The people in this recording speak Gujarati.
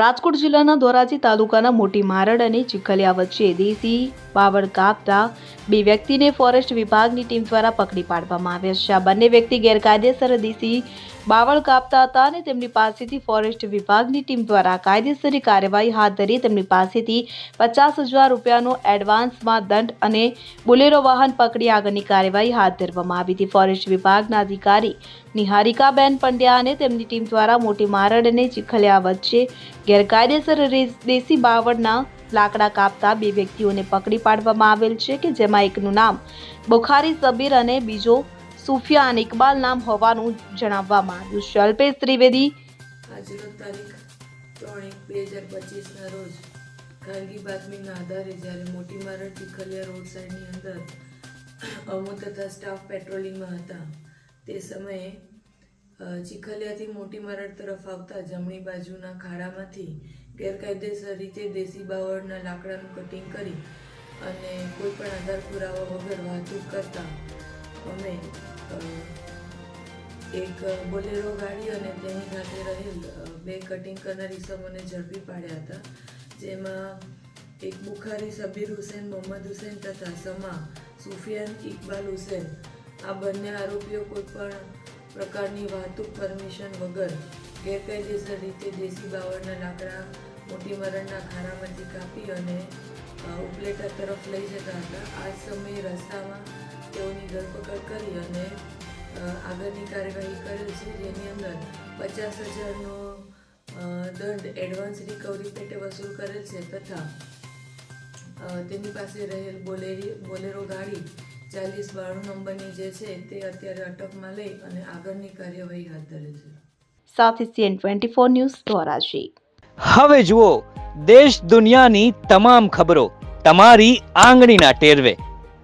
રાજકોટ જિલ્લાના ધોરાજી તાલુકાના મોટી મારડ અને ચીખલિયા વચ્ચે દેશી બાવળ કાપતા બે વ્યક્તિને ફોરેસ્ટ વિભાગની ટીમ દ્વારા પકડી પાડવામાં આવ્યા છે. આ બંને વ્યક્તિ ગેરકાયદેસર દેશી બાવળ કાપતા હતા અને તેમની પાસેથી ફોરેસ્ટ વિભાગની ટીમ દ્વારા કાયદેસરની કાર્યવાહી હાથ ધરી તેમની પાસેથી પચાસ હજાર રૂપિયાનો એડવાન્સમાં દંડ અને બોલેરો વાહન પકડી આગળની કાર્યવાહી હાથ ધરવામાં આવી હતી. ફોરેસ્ટ વિભાગના અધિકારી નિહારિકાબેન પંડ્યા અને તેમની ટીમ દ્વારા મોટી મારડ અને ચીખલિયા વચ્ચે ગેરકાયદેસર દેશી બાવળના લાકડા કાપતા બે વ્યક્તિઓને પકડી પાડવામાં આવેલ છે કે જેમાં એકનું નામ બુખારી સબીર અને બીજો સુફિયાન ઇકબાલ નામ હોવાનું જણાવવામાં આવ્યું છે. અલ્પેશ ત્રિવેદી. આજનો તારીખ ત્રણ એક બે હજાર પચીસના રોજ ખાનગી બાતમીના આધારે જ્યારે મોટી મારડ ચીખલિયા રોડ સાઈડની અંદર અમો તથા સ્ટાફ પેટ્રોલિંગમાં હતા, તે સમયે ચીખલિયાથી મોટી મારડ તરફ આવતા જમણી બાજુના ખાડામાંથી ગેરકાયદેસર રીતે દેશી બાવળના લાકડાનું કટિંગ કરી અને કોઈ પણ આધાર પુરાવા વગર વાહતુક કરતા અમે એક બોલેરો ગાડી અને તેની સાથે રહેલ બે કટિંગ કરનાર ઈસમોને ઝડપી પાડ્યા હતા. જેમાં એક બુખારી સબીર હુસેન, મોહમ્મદ હુસેન તથા સમા સુફિયાન ઇકબાલ હુસેન. આ બંને આરોપીઓ કોઈ પણ પ્રકારની વાહતુક, પરમિશન વગર ગેરકાયદેસર રીતે દેશી બાવળના લાકડા મોટી મરણના ખારામાંથી કાપી અને ઉપલેટા તરફ લઈ જતા હતા. આ સમયે રસ્તામાં ધરપકડ કરી અને આગળની કાર્યવાહી કરેલ છે જેની અંદર પચાસ હજારનો દંડ એડવાન્સ રિકવરી પેટે વસૂલ કરેલ છે તથા તેની પાસે રહેલ બોલેરી બોલેરો ગાડી ચાલીસ બાણું નંબરની જે છે તે અત્યારે અટકમાં લઈ અને આગળની કાર્યવાહી હાથ ધરેલ છે. સાથે CN twenty four news Dhoraji. હવે જુઓ દેશ દુનિયાની તમામ ખબરો તમારી આંગળીના ટેરવે.